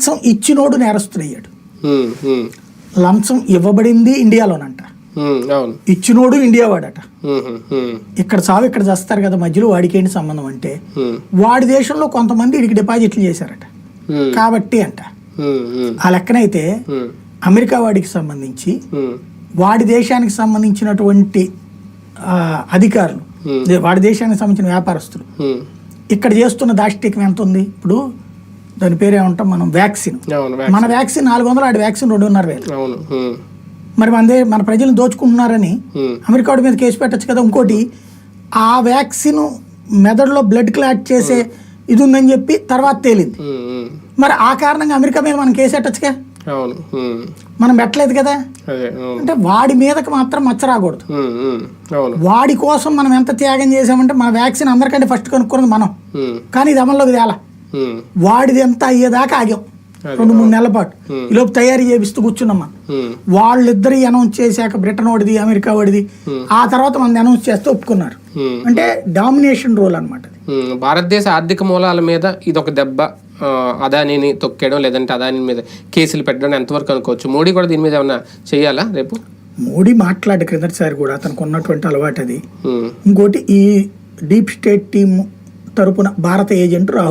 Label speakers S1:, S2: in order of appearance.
S1: లంచం ఇచ్చినోడు నేరస్తుడయ్యాడు లంచం ఇవ్వబడింది ఇండియాలోనంట. ఇచ్చినోడు ఇండియా వాడట ఇక్కడ చావు ఇక్కడ చేస్తారు కదా మధ్యలో వాడికి ఏంటి సంబంధం అంటే వాడి దేశంలో కొంతమంది వీడికి డిపాజిట్లు చేశారట. కాబట్టి అంట. ఆ లెక్కనైతే అమెరికా వాడికి సంబంధించి వాడి దేశానికి సంబంధించినటువంటి అధికారులు. వాడి దేశానికి సంబంధించిన వ్యాపారస్తులు ఇక్కడ చేస్తున్న దాష్టికం ఎంత ఉంది? ఇప్పుడు దాని పేరు ఏమంటాం మనం? వ్యాక్సిన్. మన వ్యాక్సిన్ నాలుగు వందలు ఆడి వ్యాక్సిన్ రెండున్నర వేలు. మరి మన మన ప్రజలను దోచుకుంటున్నారని అమెరికా మీద కేసు పెట్టచ్చు కదా ఇంకోటి ఆ వ్యాక్సిన్ మెదడులో బ్లడ్ క్లాట్ చేసే ఇది ఉందని చెప్పి తర్వాత తేలింది. మరి ఆ కారణంగా అమెరికా మీద మనం కేసు పెట్టచ్చుగా? మనం పెట్టలేదు కదా? అంటే వాడి మీదకి మాత్రం మచ్చ రాకూడదు. వాడి కోసం మనం ఎంత త్యాగం చేసామంటే మన వ్యాక్సిన్ అందరికంటే ఫస్ట్ కనుక్కున్నది మనం. కానీ ఇది అమల్లోకి తేలా. వాడిది ఎంత అయ్యేదాకా ఆగాం. రెండు మూడు నెలల పాటు.
S2: Hmm.
S1: ఈలోపు తయారీ చేపిస్తూ కూర్చున్నాం మనం.
S2: ఉమ్,
S1: వాళ్ళిద్దరు అనౌన్స్ చేశాక బ్రిటన్ వాడిది అమెరికా వాడిది.
S2: Hmm.
S1: ఆ తర్వాత మనది అనౌన్స్ చేస్తే ఒప్పుకున్నారు. అంటే డామినేషన్ రోల్ అనమాట
S2: భారతదేశ ఆర్థిక మూలాల మీద ఇది ఒక దెబ్బ అదానిని తొక్కేయడం లేదంటే అదాని మీద కేసులు పెట్టడం ఎంతవరకు అనుకోవచ్చు? మోడీ కూడా దీని మీద ఏమన్నా చేయాలా రేపు?
S1: మోడీ మాట్లాడే క్రిందటిసారి కూడా అతనికి ఉన్నటువంటి అలవాటు అది ఇంకోటి ఈ డీప్ స్టేట్ టీమ్ తరపున భారత ఏజెంట్ రాహుల్